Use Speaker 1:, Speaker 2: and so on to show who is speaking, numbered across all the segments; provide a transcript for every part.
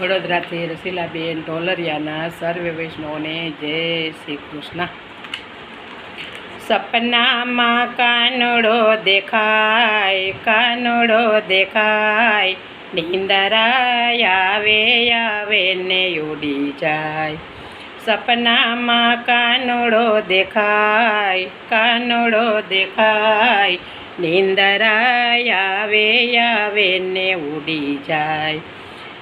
Speaker 1: વડોદરાથી રસીલાબેન ઢોલરિયાના સર્વે વૈષ્ણવને જય શ્રી કૃષ્ણ. સપનામાં કાનડો દેખાય કાનડો દેખાય, નિંદરાય, આવે આવે ને ઉડી જાય. સપનામાં કાનડો દેખાય કાનડો દેખાય, નિંદરાય, આવે આવે ને ઉડી જાય.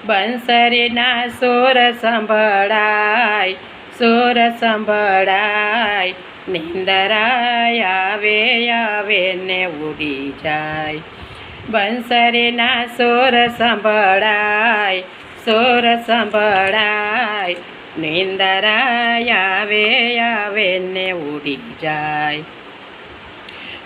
Speaker 1: બંસરીના સુર સંભળાય સુર સંભળાય. નિંદરાય, આવે આવે ને ઉડી જાય. બંસરીના સુર સંભળાય સુર સંભળાય. નિંદરાય, આવે આવે ને ઉડી જાય.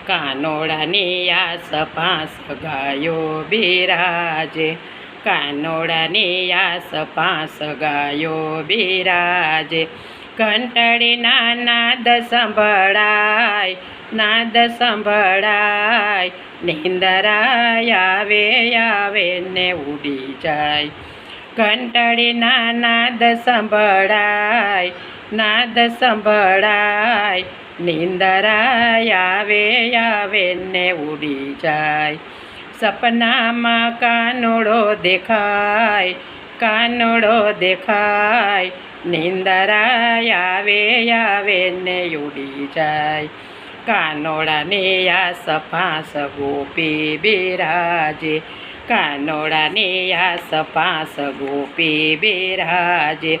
Speaker 1: કાનોડાની આસપાસ ગાયો બિરાજે. કાનોડાની આસ પાસ ગાયો બિરાજે. ઘંટડીના નાદ સંભળાય નાદ સંભળાય. નિંદરાય આવે આવે ને ઉડી જાય. ઘંટડીના નાદ સંભળાય નાદ સંભળાય. નિંદરાય આવે આવે ને ઉડી જાય. સપનામાં કાનોડો દેખાય કાનોડો દેખાય નિંદરાય આવે આવે ને ઉડી જાય કાનોડાની આ સફાસ ગોપી બિરાજે કાનોડાની આ સફાસ ગોપી બિરાજે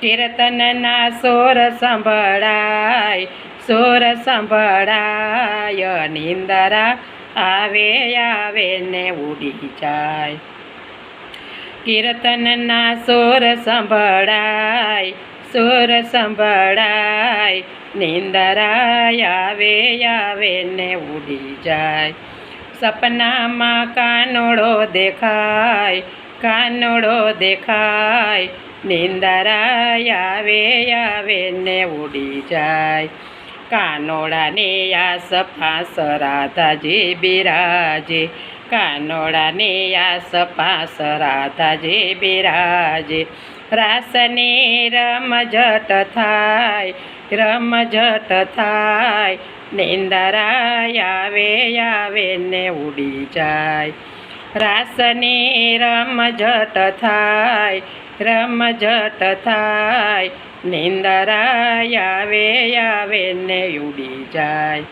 Speaker 1: કીર્તનના સોર સંભળાય સોર સંભળાય નિંદરા આવે આવે ને ઉડી જાય. કીર્તનના સોર સંભળાય સોર સંભળાય. નિંદરાય, આવે આવે ને ઉડી જાય. સપનામાં કાનોડો દેખાય કાનોડો દેખાય. નિંદરાય, આવે આવે ને ઉડી જાય. કાનોડાની આ સફા સરાધાજી બિરાજે. કાનોડાની આસ સફા સરાધાજી બિરાજે. રાસને રમઝટ થાય રમઝટ થાય. નિંદરાય આવે આવે ને ઉડી જાય. રાસની રમઝટ થાય રમઝટ થાય. નિંદરાય આવે આવે ને ઉડી જાય.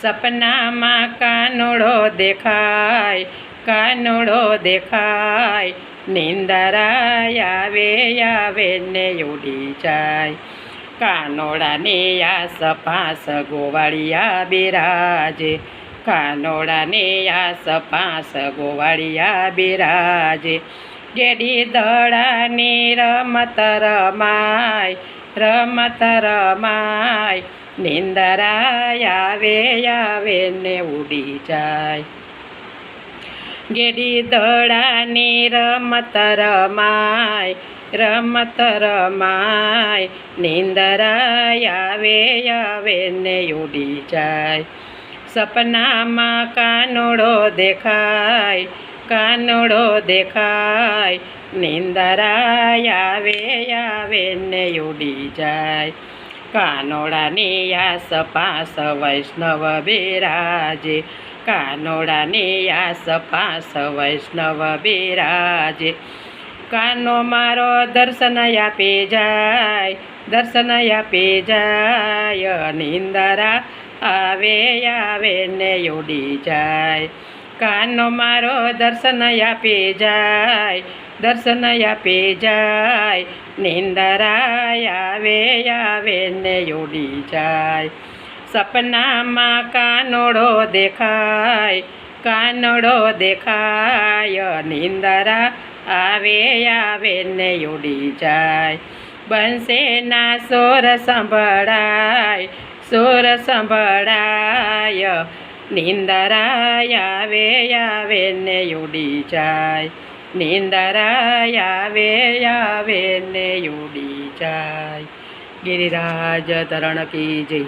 Speaker 1: સપનામાં કાનોડો દેખાય કાનોડો દેખાય. નિંદરાય આવે આવે ને ઉડી જાય. કાનોડાની આસ પાસ ગોવાળિયા બિરાજે. કાનોડાની આસ પાસ ગોવાળિયા બિરાજે. ગેડી દડાની રમત રમાય રમત રમાય, નિંદરાય આવે આવે ને ઉડી જાય. ગેડી દડાની રમત રમાય રમત રમાય, નિંદરાય આવે આવે ને ઉડી જાય. સપનામાં કાનોડો દેખાય કાનોડો દેખાય. નિંદરાય આવે આવે ને ઉડી જાય. કાનોડાની આસ પાસ વૈષ્ણવ બિરાજે. કાનોડાની આસ પાસ વૈષ્ણવ બિરાજે. કાનો મારો દર્શન આપી જાય, દર્શન આપી જાય. નિંદરા આવે આવે ને ઉડી જાય. કાનો મારો દર્શન આપી જાય, દર્શન આપી જાય. નિંદરાય આવે આવે ને ઉડી જાય. સપનામાં કાનોડો દેખાય, કાનડો દેખાય. નિંદરા આવે આવે ને ઉડી જાય. બંસેના સોર સંભળાય સોર સંભળાય નિંદરાય આવે આવે ને ઉડી જાય નિંદરાય આવે આવે ને ઉડી જાય ગિરિરાજ તરણ કી